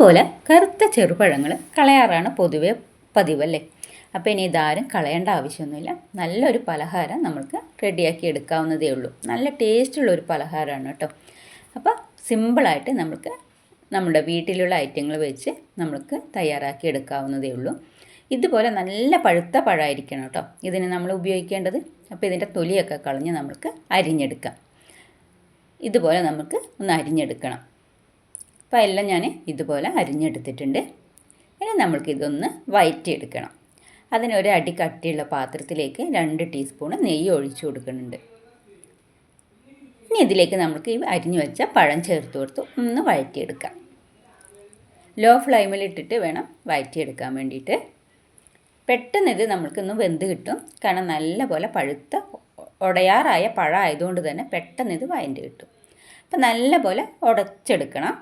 ഇതുപോലെ കറുത്ത ചെറുപഴങ്ങൾ കളയാറാണ് പൊതുവെ പതിവല്ലേ? അപ്പോൾ ഇനി ഇതാരും കളയേണ്ട ആവശ്യമൊന്നുമില്ല. നല്ലൊരു പലഹാരം നമുക്ക് റെഡിയാക്കി എടുക്കാവുന്നതേ ഉള്ളൂ. നല്ല ടേസ്റ്റുള്ള ഒരു പലഹാരമാണ് കേട്ടോ. അപ്പോൾ സിമ്പിളായിട്ട് നമുക്ക് നമ്മുടെ വീട്ടിലുള്ള ഐറ്റങ്ങൾ വെച്ച് നമുക്ക് തയ്യാറാക്കി എടുക്കാവുന്നതേ ഉള്ളൂ. ഇതുപോലെ നല്ല പഴുത്ത പഴമായിരിക്കണം കേട്ടോ. ഇതിന് നമ്മൾ ഉപയോഗിക്കേണ്ടത്. അപ്പോൾ ഇതിന്റെ തൊലിയൊക്കെ കളഞ്ഞ് നമുക്ക് അരിഞ്ഞെടുക്കാം. ഇതുപോലെ നമുക്ക് ഒന്ന് അരിഞ്ഞെടുക്കണം. അപ്പോൾ എല്ലാം ഞാൻ ഇതുപോലെ അരിഞ്ഞെടുത്തിട്ടുണ്ട്. ഇനി നമ്മൾക്കിതൊന്ന് വയറ്റിയെടുക്കണം. അതിന് ഒരു അടി കട്ടിയുള്ള പാത്രത്തിലേക്ക് രണ്ട് ടീസ്പൂൺ നെയ്യ് ഒഴിച്ചു കൊടുക്കുന്നുണ്ട്. ഇനി ഇതിലേക്ക് നമുക്ക് ഈ അരിഞ്ഞു വെച്ച പഴം ചേർത്ത് കൊടുത്ത് ഒന്ന് വഴറ്റിയെടുക്കാം ലോ ഫ്ലെയിമിലിട്ടിട്ട് വേണം വഴറ്റിയെടുക്കാൻ വേണ്ടിയിട്ട്. പെട്ടെന്ന് ഇത് നമ്മൾക്കൊന്ന് വെന്ത് കിട്ടും. കാരണം നല്ല പോലെ പഴുത്ത ഉടയാറായ പഴം ആയതുകൊണ്ട് തന്നെ പെട്ടെന്ന് ഇത് വഴണ്ട് കിട്ടും. അപ്പം നല്ല പോലെ ഉടച്ചെടുക്കണം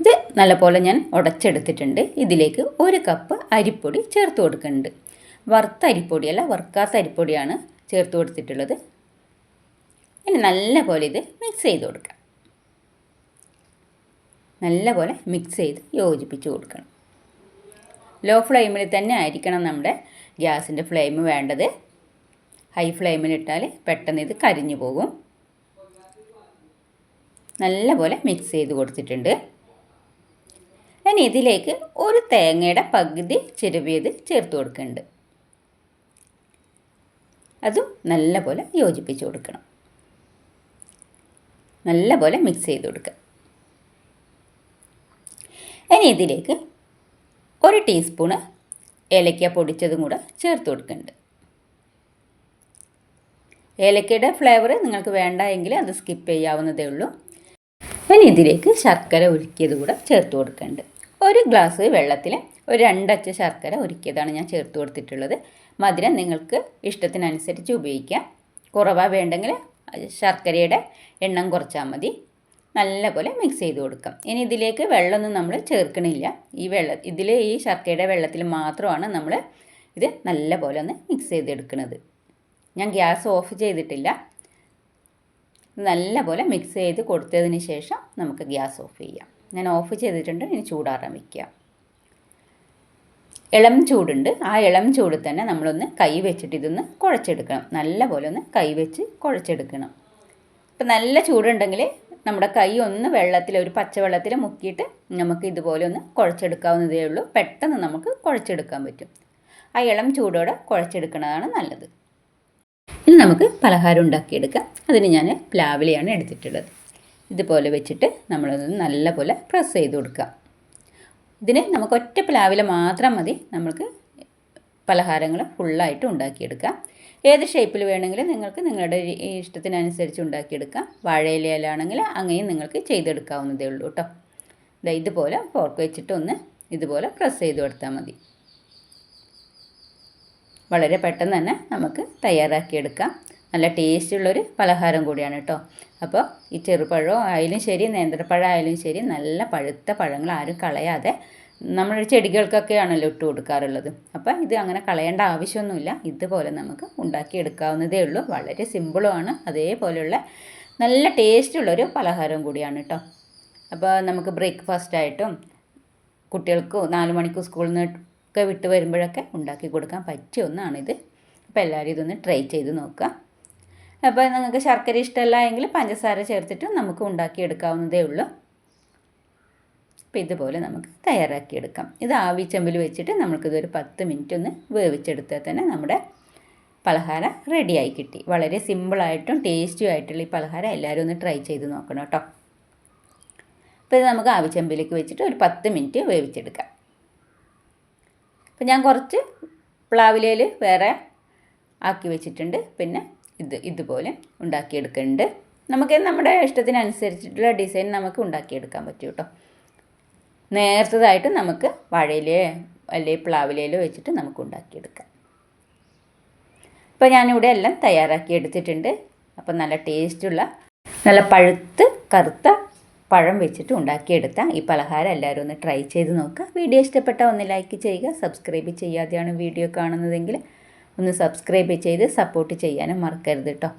ഇത് നല്ലപോലെ ഞാൻ ഉടച്ചെടുത്തിട്ടുണ്ട്. ഇതിലേക്ക് ഒരു കപ്പ് അരിപ്പൊടി ചേർത്ത് കൊടുക്കുന്നുണ്ട്. വറുത്ത അരിപ്പൊടിയല്ല വറുക്കാത്ത അരിപ്പൊടിയാണ് ചേർത്ത് കൊടുത്തിട്ടുള്ളത്. ഇനി നല്ലപോലെ ഇത് മിക്സ് ചെയ്ത് കൊടുക്കാം. നല്ലപോലെ മിക്സ് ചെയ്ത് യോജിപ്പിച്ച് കൊടുക്കണം. ലോ ഫ്ലെയിമിൽ തന്നെ ആയിരിക്കണം നമ്മുടെ ഗ്യാസിന്റെ ഫ്ലെയിം വേണ്ടത്. ഹൈ ഫ്ലെയിമിലിട്ടാൽ പെട്ടെന്ന് ഇത് കരിഞ്ഞു പോകും. നല്ലപോലെ മിക്സ് ചെയ്ത് കൊടുത്തിട്ടുണ്ട്. ഇനി ഇതിലേക്ക് ഒരു തേങ്ങയുടെ പകുതി ചെരുവിയത് ചേർത്ത് കൊടുക്കുന്നുണ്ട്. അതും നല്ലപോലെ യോജിപ്പിച്ച് കൊടുക്കണം. നല്ലപോലെ മിക്സ് ചെയ്ത് കൊടുക്കുക. ഇനി ഇതിലേക്ക് ഒരു ടീസ്പൂണ് ഏലക്ക പൊടിച്ചതും കൂടെ ചേർത്ത് കൊടുക്കുന്നുണ്ട്. ഏലക്കയുടെ ഫ്ലേവർ നിങ്ങൾക്ക് വേണ്ട എങ്കിൽ അത് സ്കിപ്പ് ചെയ്യാവുന്നതേ ഉള്ളൂ. ഇനി ഇതിലേക്ക് ശർക്കര ഉരുക്കിയത് കൂടെ ചേർത്ത് കൊടുക്കുന്നുണ്ട്. ഒരു ഗ്ലാസ് വെള്ളത്തിൽ ഒരു രണ്ടച്ച ശർക്കര ഒരുക്കിയതാണ് ഞാൻ ചേർത്ത് കൊടുത്തിട്ടുള്ളത്. മധുരം നിങ്ങൾക്ക് ഇഷ്ടത്തിനനുസരിച്ച് ഉപയോഗിക്കാം. കുറവാ വേണ്ടെങ്കിൽ ശർക്കരയുടെ എണ്ണം കുറച്ചാൽ മതി. നല്ലപോലെ മിക്സ് ചെയ്ത് കൊടുക്കാം. ഇനി ഇതിലേക്ക് വെള്ളമൊന്നും നമ്മൾ ചേർക്കണില്ല. ഈ വെള്ള ഇതിൽ ഈ ശർക്കരയുടെ വെള്ളത്തിൽ മാത്രമാണ് നമ്മൾ ഇത് നല്ലപോലെ ഒന്ന് മിക്സ് ചെയ്തെടുക്കുന്നത് ഞാൻ ഗ്യാസ് ഓഫ് ചെയ്തിട്ടില്ല. നല്ലപോലെ മിക്സ് ചെയ്ത് കൊടുത്തതിന് ശേഷം നമുക്ക് ഗ്യാസ് ഓഫ് ചെയ്യാം. ഞാൻ ഓഫ് ചെയ്തിട്ടുണ്ട്. ഇനി ചൂടാറാൻ വയ്ക്കുക ഇളം ചൂടുണ്ട്. ആ ഇളം ചൂട് തന്നെ നമ്മളൊന്ന് കൈ വെച്ചിട്ട് ഇതൊന്ന് കുഴച്ചെടുക്കണം. നല്ല പോലെ ഒന്ന് കൈ വെച്ച് കുഴച്ചെടുക്കണം. ഇപ്പം നല്ല ചൂടുണ്ടെങ്കിൽ നമ്മുടെ കൈ ഒന്ന് വെള്ളത്തിൽ ഒരു പച്ചവെള്ളത്തിൽ മുക്കിയിട്ട് നമുക്ക് ഇതുപോലെ ഒന്ന് കുഴച്ചെടുക്കാവുന്നതേ ഉള്ളൂ. പെട്ടെന്ന് നമുക്ക് കുഴച്ചെടുക്കാൻ പറ്റും. ആ ഇളം ചൂടോടെ കുഴച്ചെടുക്കുന്നതാണ് നല്ലത്. ഇനി നമുക്ക് പലഹാരം ഉണ്ടാക്കിയെടുക്കാം. അതിന് ഞാൻ പ്ലാവിലെയാണ് എടുത്തിട്ടുള്ളത്. ഇതുപോലെ വെച്ചിട്ട് നമ്മളതൊന്ന് നല്ലപോലെ പ്രസ് ചെയ്ത് കൊടുക്കുക. ഇതിന് നമുക്ക് ഒറ്റ പ്ലാവില മാത്രം മതി. നമുക്ക് പലഹാരങ്ങൾ ഫുള്ളായിട്ട് ഉണ്ടാക്കിയെടുക്കാം. ഏത് ഷേപ്പിൽ വേണമെങ്കിലും നിങ്ങൾക്ക് നിങ്ങളുടെ ഇഷ്ടത്തിനനുസരിച്ച് ഉണ്ടാക്കിയെടുക്കാം. വാഴയിലയിലാണെങ്കിൽ അങ്ങനെയും നിങ്ങൾക്ക് ചെയ്തെടുക്കാവുന്നതേ ഉള്ളൂ കേട്ടോ ഇതാ ഇതുപോലെ ഫോർക്ക് വെച്ചിട്ട് ഒന്ന് ഇതുപോലെ പ്രസ് ചെയ്ത് കൊടുത്താൽ മതി. വളരെ പെട്ടെന്ന് തന്നെ നമുക്ക് തയ്യാറാക്കിയെടുക്കാം. നല്ല ടേസ്റ്റുള്ളൊരു പലഹാരം കൂടിയാണ് കേട്ടോ. അപ്പോൾ ഈ ചെറുപഴം ആയാലും ശരി നേന്ത്രപ്പഴം ആയാലും ശരി നല്ല പഴുത്ത പഴങ്ങൾ ആരും കളയാതെ നമ്മൾ ചെടികൾക്കൊക്കെയാണല്ലോ ഇട്ട് കൊടുക്കാറുള്ളത്. അപ്പോൾ ഇത് അങ്ങനെ കളയേണ്ട ആവശ്യമൊന്നുമില്ല. ഇതുപോലെ നമുക്ക് ഉണ്ടാക്കിയെടുക്കാവുന്നതേ ഉള്ളൂ. വളരെ സിമ്പിളുമാണ്. അതേപോലെയുള്ള നല്ല ടേസ്റ്റുള്ളൊരു പലഹാരം കൂടിയാണ് കേട്ടോ. അപ്പോൾ നമുക്ക് ബ്രേക്ക്ഫാസ്റ്റ് ആയിട്ടും കുട്ടികൾക്ക് നാല് മണിക്ക് സ്കൂളിൽ നിന്ന് ഒക്കെ വിട്ട് വരുമ്പോഴൊക്കെ ഉണ്ടാക്കി കൊടുക്കാൻ പറ്റിയ ഒന്നാണിത്. അപ്പോൾ എല്ലാവരും ഇതൊന്ന് ട്രൈ ചെയ്ത് നോക്കുക. അപ്പോൾ നിങ്ങൾക്ക് ശർക്കര ഇഷ്ടമല്ല എങ്കിൽ പഞ്ചസാര ചേർത്തിട്ട് നമുക്ക് ഉണ്ടാക്കിയെടുക്കാവുന്നതേ ഉള്ളൂ. അപ്പോൾ ഇതുപോലെ നമുക്ക് തയ്യാറാക്കിയെടുക്കാം. ഇത് ആവി ചെമ്പിൽ വെച്ചിട്ട് നമുക്കിതൊരു പത്ത് മിനിറ്റ് ഒന്ന് വേവിച്ചെടുത്താൽ തന്നെ നമ്മുടെ പലഹാരം റെഡിയായി കിട്ടി. വളരെ സിമ്പിളായിട്ടും ടേസ്റ്റും ആയിട്ടുള്ള ഈ പലഹാരം എല്ലാവരും ഒന്ന് ട്രൈ ചെയ്ത് നോക്കണം കേട്ടോ. അപ്പോൾ ഇത് നമുക്ക് ആവിച്ചെമ്പിലേക്ക് വെച്ചിട്ട് ഒരു പത്ത് മിനിറ്റ് വേവിച്ചെടുക്കാം. അപ്പോൾ ഞാൻ കുറച്ച് പ്ലാവിലയിൽ വേറെ ആക്കി വെച്ചിട്ടുണ്ട്. പിന്നെ ഇത് ഇതുപോലെ ഉണ്ടാക്കിയെടുക്കുന്നുണ്ട് നമുക്ക് നമ്മുടെ ഇഷ്ടത്തിനനുസരിച്ചിട്ടുള്ള ഡിസൈൻ നമുക്ക് ഉണ്ടാക്കിയെടുക്കാൻ പറ്റും കേട്ടോ. നേർത്തതായിട്ട് നമുക്ക് വാഴയിലയോ അല്ലെങ്കിൽ പ്ലാവിലയിലോ വെച്ചിട്ട് നമുക്ക് ഉണ്ടാക്കിയെടുക്കാം. അപ്പോൾ ഞാനിവിടെ എല്ലാം തയ്യാറാക്കി എടുത്തിട്ടുണ്ട്. അപ്പോൾ നല്ല ടേസ്റ്റുള്ള നല്ല പഴുത്ത് കറുത്ത പഴം വെച്ചിട്ട് ഉണ്ടാക്കിയെടുത്ത ഈ പലഹാരം എല്ലാവരും ഒന്ന് ട്രൈ ചെയ്ത് നോക്കുക വീഡിയോ ഇഷ്ടപ്പെട്ടാൽ ഒന്ന് ലൈക്ക് ചെയ്യുക സബ്സ്ക്രൈബ് ചെയ്യാതെയാണ് വീഡിയോ കാണുന്നതെങ്കിൽ ഒന്ന് സബ്സ്ക്രൈബ് ചെയ്ത് സപ്പോർട്ട് ചെയ്യാനും മറക്കരുത് കേട്ടോ